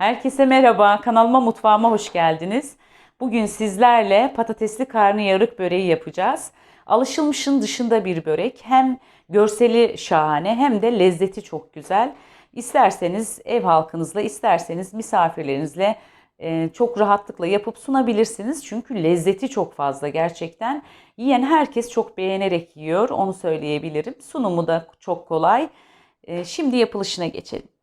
Herkese merhaba, kanalıma mutfağıma hoş geldiniz. Bugün sizlerle patatesli karnıyarık böreği yapacağız. Alışılmışın dışında bir börek. Hem görseli şahane hem de lezzeti çok güzel. İsterseniz ev halkınızla, isterseniz misafirlerinizle e, çok rahatlıkla yapıp sunabilirsiniz. Çünkü lezzeti çok fazla gerçekten. Yiyen herkes çok beğenerek yiyor, onu söyleyebilirim. Sunumu da çok kolay. E, Şimdi yapılışına geçelim.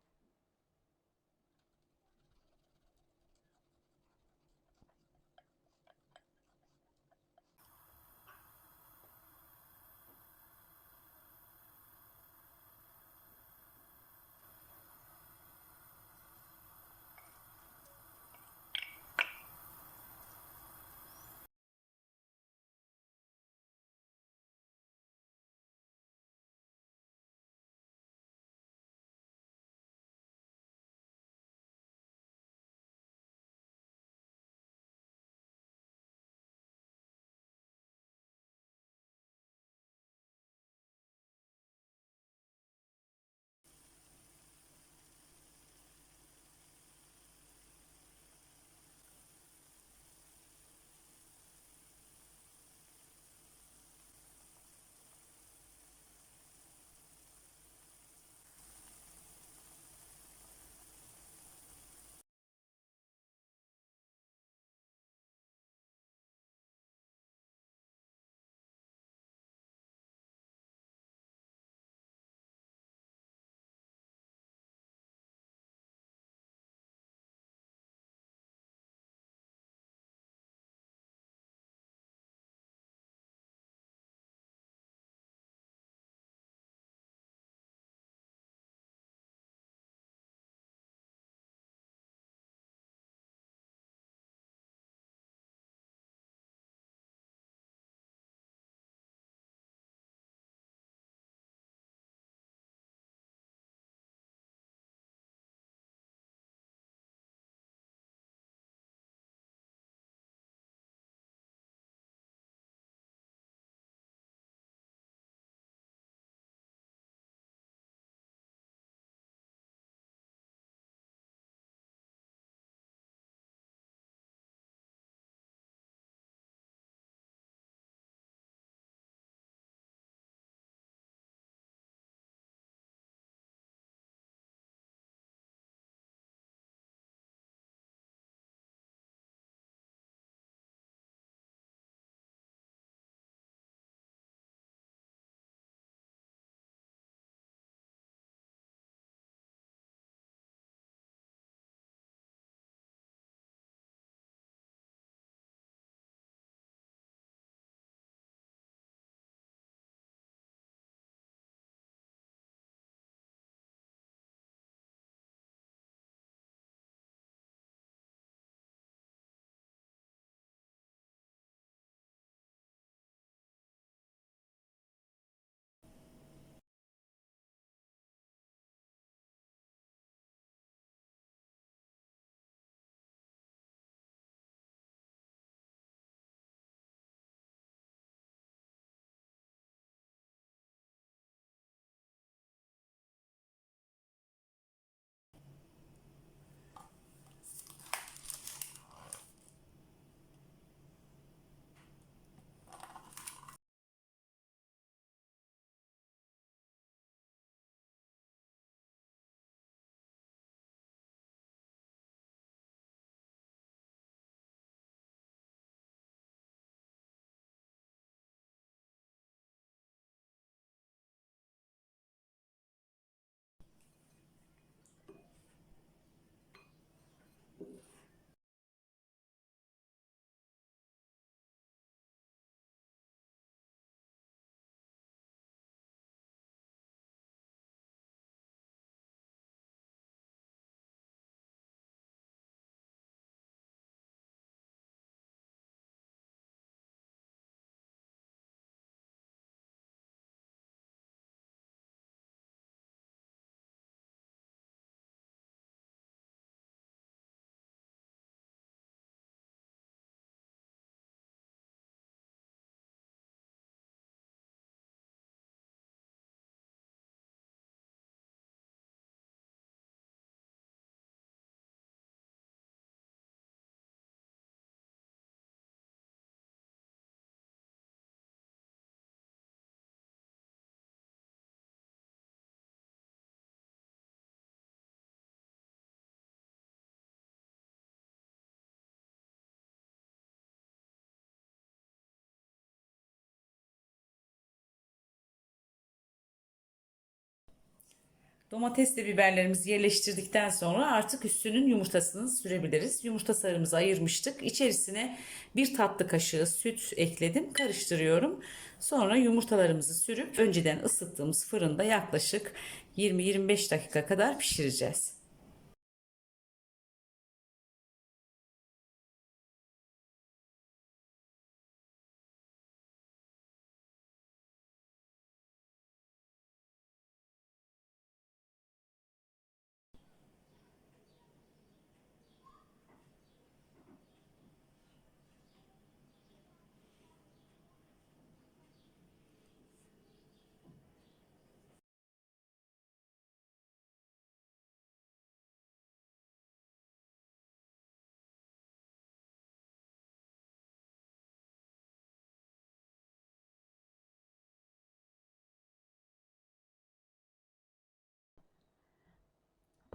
Domatesle biberlerimizi yerleştirdikten sonra artık üstünün yumurtasını sürebiliriz. Yumurta sarımızı ayırmıştık. İçerisine bir tatlı kaşığı süt ekledim. Karıştırıyorum. Sonra yumurtalarımızı sürüp önceden ısıttığımız fırında yaklaşık 20-25 dakika kadar pişireceğiz.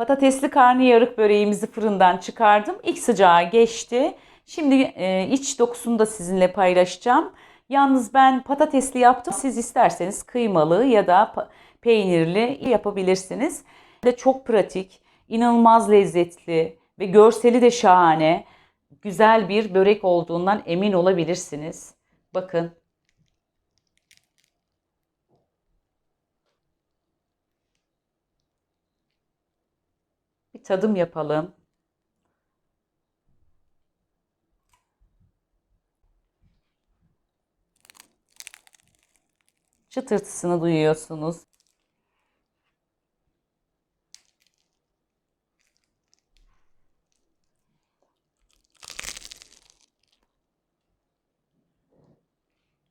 Patatesli karnıyarık böreğimizi fırından çıkardım. İlk sıcağı geçti. Şimdi e, iç dokusunu da sizinle paylaşacağım. Yalnız ben patatesli yaptım. Siz isterseniz kıymalı ya da peynirli yapabilirsiniz. De çok pratik, inanılmaz lezzetli ve görseli de şahane. Güzel bir börek olduğundan emin olabilirsiniz. Bakın tadım yapalım. Çıtırtısını duyuyorsunuz.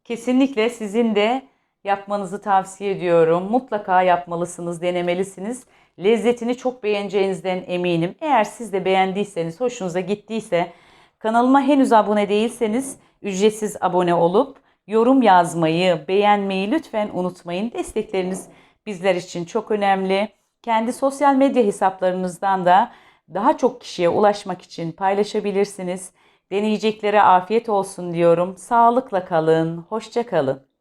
Kesinlikle sizin de yapmanızı tavsiye ediyorum. Mutlaka yapmalısınız, denemelisiniz. Lezzetini çok beğeneceğinizden eminim. Eğer siz de beğendiyseniz, hoşunuza gittiyse, kanalıma henüz abone değilseniz ücretsiz abone olup yorum yazmayı, beğenmeyi lütfen unutmayın. Destekleriniz bizler için çok önemli. Kendi sosyal medya hesaplarınızdan da daha çok kişiye ulaşmak için paylaşabilirsiniz. Deneyeceklere afiyet olsun diyorum. Sağlıkla kalın, hoşça kalın.